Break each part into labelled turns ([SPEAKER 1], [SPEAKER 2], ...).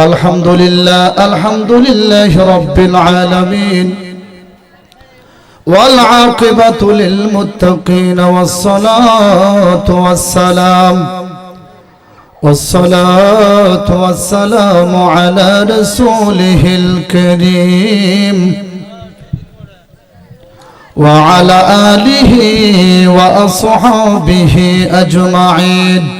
[SPEAKER 1] الحمد لله الحمد لله رب العالمين والعاقبة للمتقين والصلاة والسلام والصلاة والسلام على رسوله الكريم وعلى آله وأصحابه أجمعين.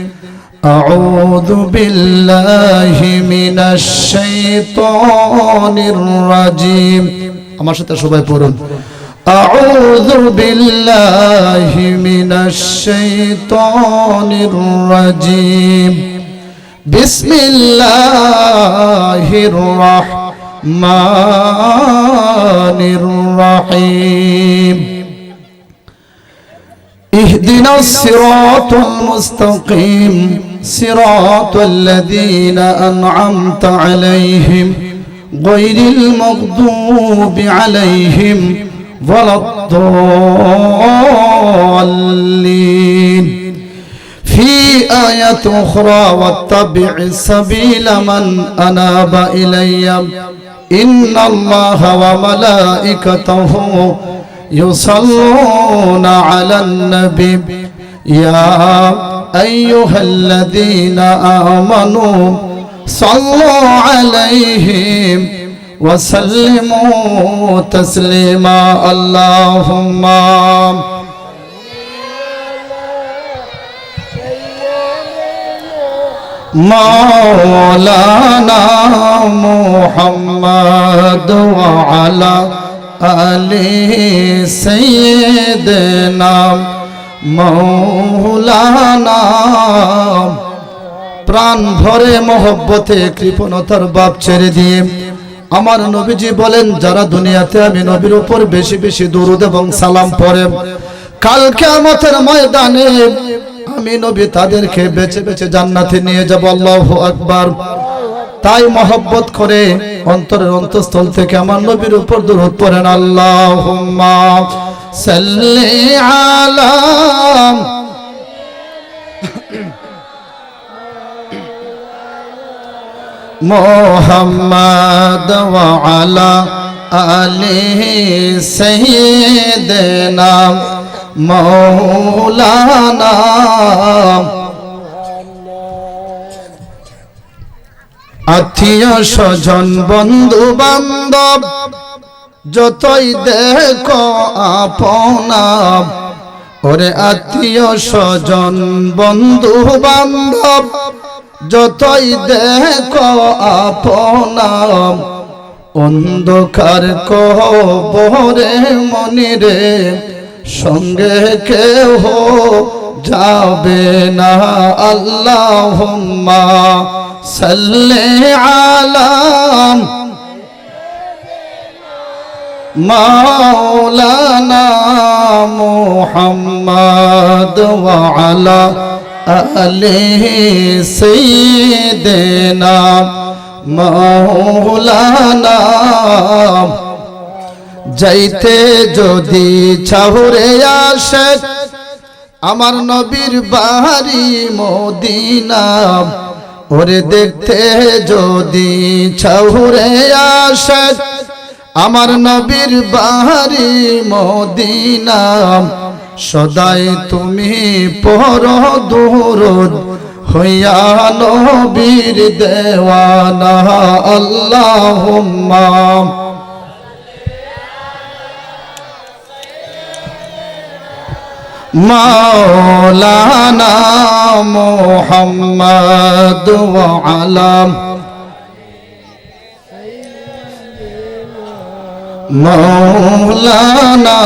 [SPEAKER 1] أعوذ بالله من الشيطان الرجيم আমার সাথে সবাই পড়ুন أعوذ بالله من الشيطان الرجيم بسم الله الرحمن الرحيم اهدنا الصراط المستقيم صراط الذين أنعمت عليهم غير المغضوب عليهم ولا الضالين. في آية أخرى واتبع سبيل من أناب إلي. إن الله وملائكته يصلون على النبي. يا أيها الذين آمنوا صلوا عليهم وسلموا تسليما. اللهم مولانا محمد وعلى آل سيدنا মৌলানা, প্রাণ ভরে মহব্বতে কৃপণতার বাপ ছেড়ে দিয়ে আমার নবীজি বলেন, যারা দুনিয়াতে আমি নবীর উপর বেশি বেশি দরুদ এবং সালাম পরে কালকে আমাদের ময়দানে আমি নবী তাদেরকে বেছে বেছে জান্নাতে নিয়ে যাব, আল্লাহ আকবার। তাই মহব্বত করে অন্তরের অন্তঃস্থল থেকে আমার নবীর উপর দরুদ পড়েন আল্লাহ সাল্লি আলা মোহাম্মদ ওয়ালা আলিহি সৈয়দনা মৌলানা আত্মীয় স্বজন বন্ধু বান্ধব যতই দেখো আপনা, ওরে আত্মীয় স্বজন বন্ধু বান্ধব যতই দেখো আপনাম অন্ধকার কবরে মনিরে, সঙ্গে কেহ যাবে না। আল্লাহ সাল্লে আলাম মাওলানা মুহাম্মদ ওয়ালা আলে সৈয়দনা মৌলানা যাইতে যদি ছাহুরে আসে আমার নবীর বাড়ি মদিনা। ওরে দেখতে যদি ছাহুরে আসে আমার নবীর বাড়ি মদিনা। সদাই তুমি পর দূরদ হইয়া নবীর দেওয়ানা আল্লাহ মাওলানা মোহাম্মদ আলাম মৌলানা